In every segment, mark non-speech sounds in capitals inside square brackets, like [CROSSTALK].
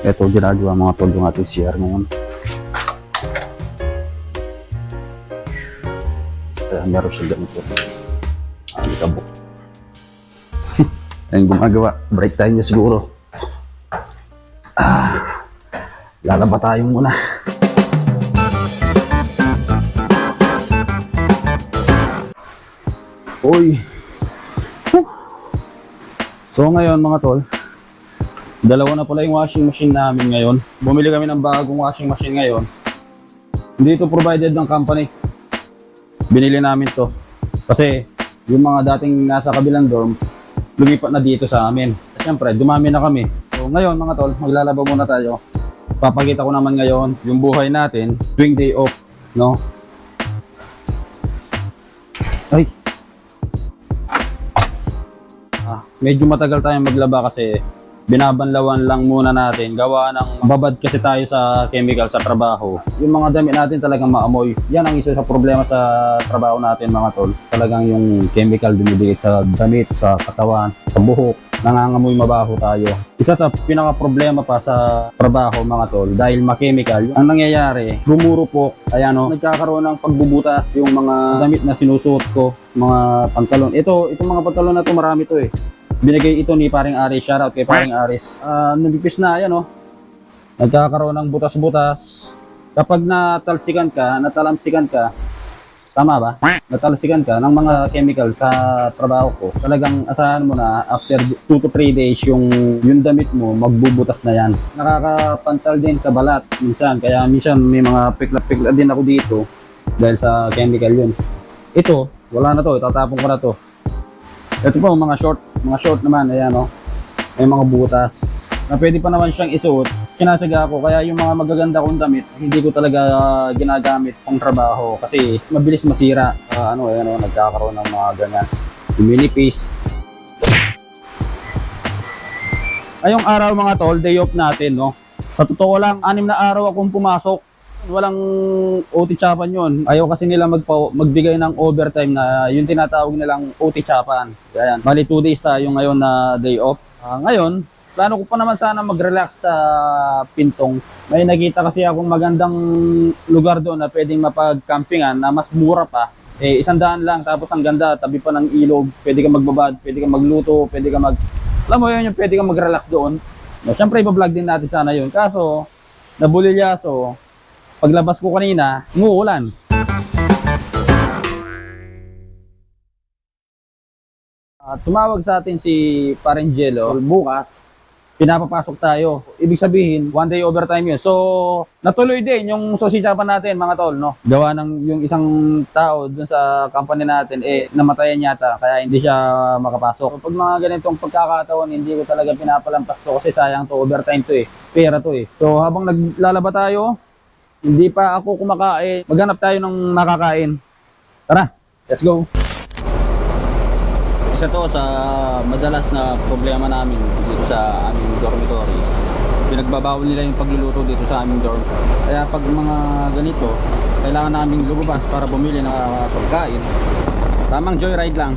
Ito, ginagawa mga tol yung ating CR ngayon. Kaya meron siya ganito. Ang kabok. [LAUGHS] Ayun gumagawa. Break time niya siguro. Ah, lalaba tayo muna. Uy. So ngayon mga tol, dalawa na pala yung washing machine namin ngayon. Bumili kami ng bagong washing machine ngayon. Hindi ito provided ng company. Binili namin to. Kasi yung mga dating nasa kabilang dorm, lumipat na dito sa amin. At syempre, dumami na kami. So ngayon mga tol, maglalaba muna tayo. Papakita ko naman ngayon yung buhay natin tuwing day off, no? Ay, Ah, medyo matagal tayong maglaba kasi binabanlawan lang muna natin. Gawa ng babad kasi tayo sa chemical sa trabaho. Yung mga damit natin talagang maamoy. Yan ang isa sa problema sa trabaho natin mga tol. Talagang yung chemical dumidikit sa damit, sa katawan, sa buhok. Nangangamoy mabaho tayo. Isa sa pinaka problema pa sa trabaho mga tol dahil ma-chemical. Ang nangyayari, rumurupok. Ayan o, nagkakaroon ng pagbubutas yung mga damit na sinusuot ko, mga pantalon. Ito, itong mga pantalon na to marami to eh. Binigay ito ni paring Aris. Shoutout kay paring Aris. Ah, nabipis na yan oh. Nagkakaroon ng butas-butas. Kapag natalsikan ka, natalamsikan ka, tama ba? Natalsikan ka ng mga chemical sa trabaho ko. Talagang asahan mo na after 2 to 3 days yung yung damit mo magbubutas na yan. Nakakapantal din sa balat minsan. Kaya minsan may mga piklat-piklat din ako dito dahil sa chemical yun. Ito, wala na to. Itatapon ko na to. Ito po, mga short. Mga short naman, ayan o. May mga butas. Na pwede pa naman siyang isuot. Kinasaga ako. Kaya yung mga magaganda kong damit, hindi ko talaga ah, ginagamit pang trabaho. Kasi mabilis masira. Ah, ano, ayan o, nagkakaroon ng mga ganyan. Minipis. Ayong araw mga tol, day off natin, no? Sa totoo lang, anim na araw akong pumasok. Walang OT chapan yun. Ayaw kasi nila magpa, magbigay ng overtime na yung tinatawag nilang OT chapan. Ayan. Bali 2 days tayo ngayon na day off. Ah, ngayon, plano ko pa naman sana mag-relax sa Pintong. May nakita kasi akong magandang lugar doon na pwedeng mapag-campingan na mas mura pa. Eh, isang daan lang, tapos ang ganda, tabi pa ng ilog, pwede ka magbabad, pwede ka magluto, pwede ka mag... Alam mo yun, yung pwede ka mag-relax doon. No, Siyempre, ibablog din natin sana yun. Kaso, nabulilyaso, paglabas ko kanina, umuulan. Ah, tumawag sa atin si Parengelo bukas. Pinapapasok tayo. Ibig sabihin, one day overtime yun. So, natuloy din yung sosisapan natin, mga tol, no? Gawa ng yung isang tao dun sa company natin, eh, namatayan yata, kaya hindi siya makapasok. Pag mga ganitong pagkakataon, hindi ko talaga pinapalampas to kasi sayang to, overtime to eh. Pera to eh. So, habang naglalaba tayo, hindi pa ako kumakain, maghanap tayo ng makakain. Tara, let's go! Isa to sa madalas na problema namin dito sa aming dormitory. Pinagbabawal nila yung pagluluto dito sa aming dorm. Kaya pag mga ganito, kailangan naming lumabas para bumili ng uh, pagkain. Tamang joyride lang.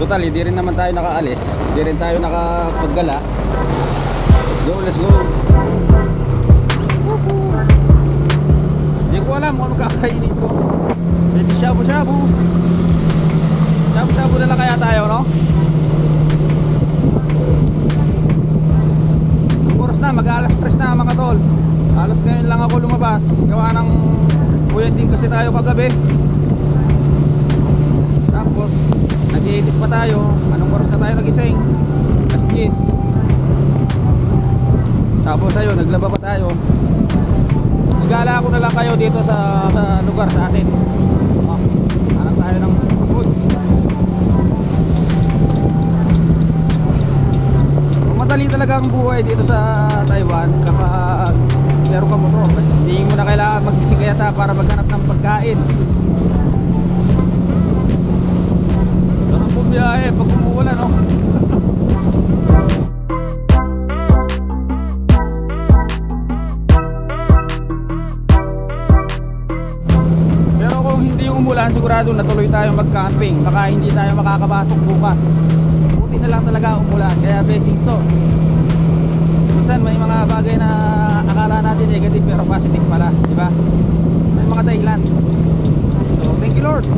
Total, hindi rin naman tayo nakaalis. Hindi rin tayo nakapaggala. Let's go, let's go. Alam kung ano kakainin ko. Pwede shabu-shabu. Shabu-shabu na lang kaya tayo, no? Oras na, mag-alas press na mga tol. Halos ngayon lang ako lumabas. Gawa ng din kasi tayo kagabi. Tapos, nag-edit pa tayo. Anong oras na tayo nagising? Alas 10. Tapos ayun, naglaba pa tayo. Igala ko na lang kayo dito sa, sa lugar sa atin. Oh, hanap tayo ng foods. Madali talaga ang buhay dito sa Taiwan kapag meron ka motor. Hindi mo na kailangan magsisikayata para maghanap ng pagkain. Sigurado natuloy tayo mag-camping. Baka hindi tayo makakapasok bukas. Buti na lang talaga umulan. Kaya blessings to. Minsan may mga bagay na akala natin negative pero positive pala, di ba? May mga dahilan. So, thank you Lord.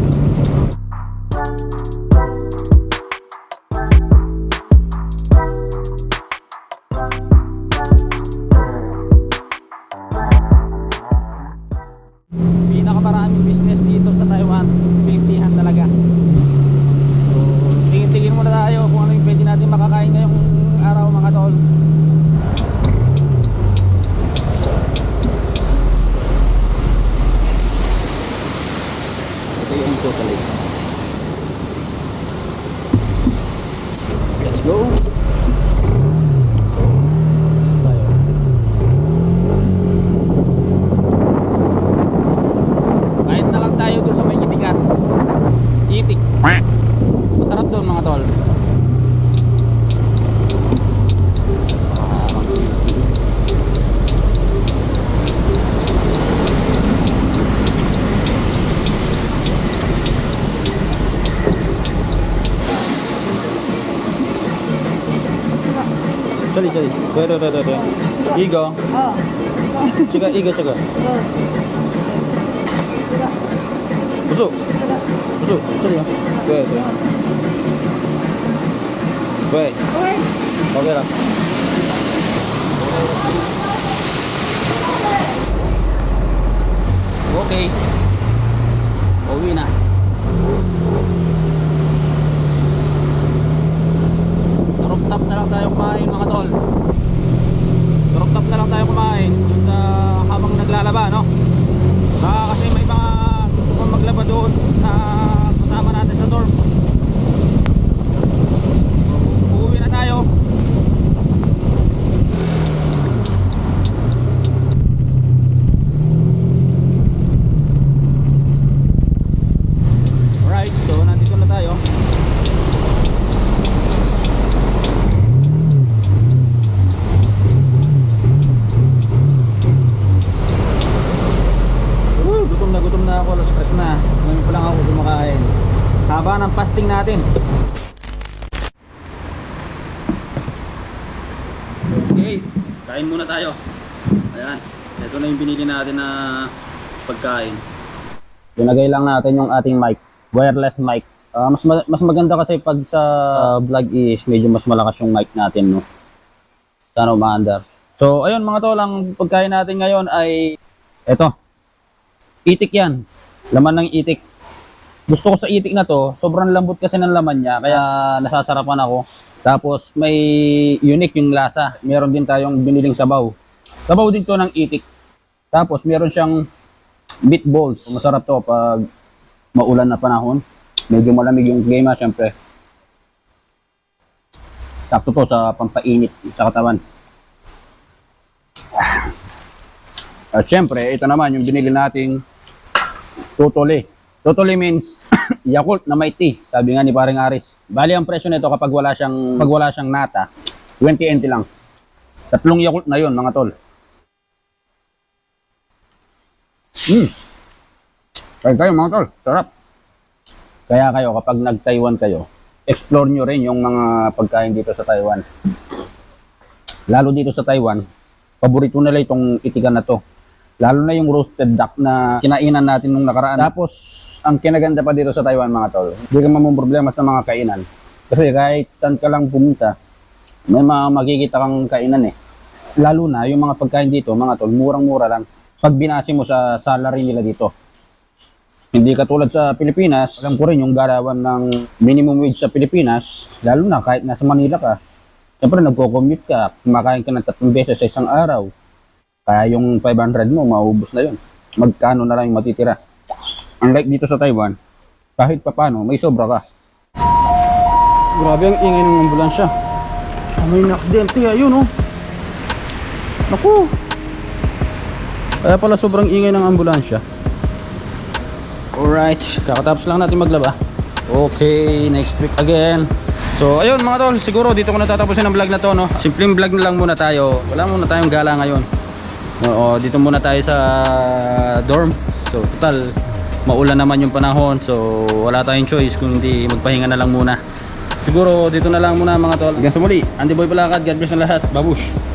Let's go! Tayo. Kahit na lang tayo doon sa may itikan. Itik. Masarap doon mga tol. Chali, chali. Wait, wait, wait, wait. Igo. Oh. Chiga, igo, chiga. Busuk. Busuk. Chali ya. Wait, wait. Wait. Okay. Okay lang. Okay. Uwi na. Sa rooftop na lang tayo kumain mga tol. Rooftop na lang tayo kumain dun sa habang naglalaba no. Baka kasi may mga gusto kong maglaba doon sa kasama natin sa dorm. Uuwi na tayo. Alright, so nandito na tayo. Woo, gutom na gutom na ako, alas stress na. Ngayon pa lang ako kumakain. Haba ng fasting natin. Okay, kain muna tayo. Ayan, ito na yung binili natin na pagkain. Pinagay lang natin yung ating mic, wireless mic. Ah, mas ma- mas maganda kasi pag sa vlog is medyo mas malakas yung mic natin, no. Sana umaandar. So, ayun mga tol, ang pagkain natin ngayon ay eto. Itik 'yan. Laman ng itik. Gusto ko sa itik na to, sobrang lambot kasi ng laman niya, kaya nasasarapan ako. Tapos may unique yung lasa. Meron din tayong biniling sabaw. Sabaw din to ng itik. Tapos meron siyang meatballs. Masarap to pag maulan na panahon. Medyo malamig yung klima, syempre. Sakto to sa pampainit sa katawan. At syempre, ito naman yung binili nating Totally. Totally means [COUGHS] Yakult na may tea, sabi nga ni Paring Aris. Bali ang presyo nito kapag wala siyang pag wala siyang nata, 20 NT lang. Tatlong Yakult na 'yon, mga tol. Hmm. Kaya kayo mga tol, sarap. Kaya kayo kapag nag-Taiwan kayo, explore nyo rin yung mga pagkain dito sa Taiwan. Lalo dito sa Taiwan, paborito nila itong itikan na to. Lalo na yung roasted duck na kinainan natin nung nakaraan. Tapos, ang kinaganda pa dito sa Taiwan mga tol, hindi ka problema sa mga kainan. Kasi kahit saan ka lang pumunta, may mga makikita kang kainan eh. Lalo na yung mga pagkain dito, mga tol, murang-mura lang. Pag binasi mo sa salary nila dito. Hindi katulad sa Pilipinas, alam ko rin yung garawan ng minimum wage sa Pilipinas, lalo na kahit nasa Manila ka. Siyempre nagko-commute ka, kumakain ka ng tatlong beses sa isang araw. Kaya yung 500 mo, maubos na yun. Magkano na lang yung matitira. Unlike dito sa Taiwan, kahit papano, may sobra ka. Grabe ang ingay ng ambulansya. Ah, May nakdente, ayun oh. Naku. Kaya pala sobrang ingay ng ambulansya. Alright, kakatapos lang natin maglaba. Okay, next week again. So, ayun mga tol, siguro dito ko na tatapusin ang vlog na to, no? Simpleng vlog na lang muna tayo. Wala muna tayong gala ngayon. Oo, dito muna tayo sa dorm. So, total, maulan naman yung panahon. So, wala tayong choice kung hindi magpahinga na lang muna. Siguro dito na lang muna mga tol. Hanggang sa muli, Andy Boy Palakad, God bless na lahat. Babush!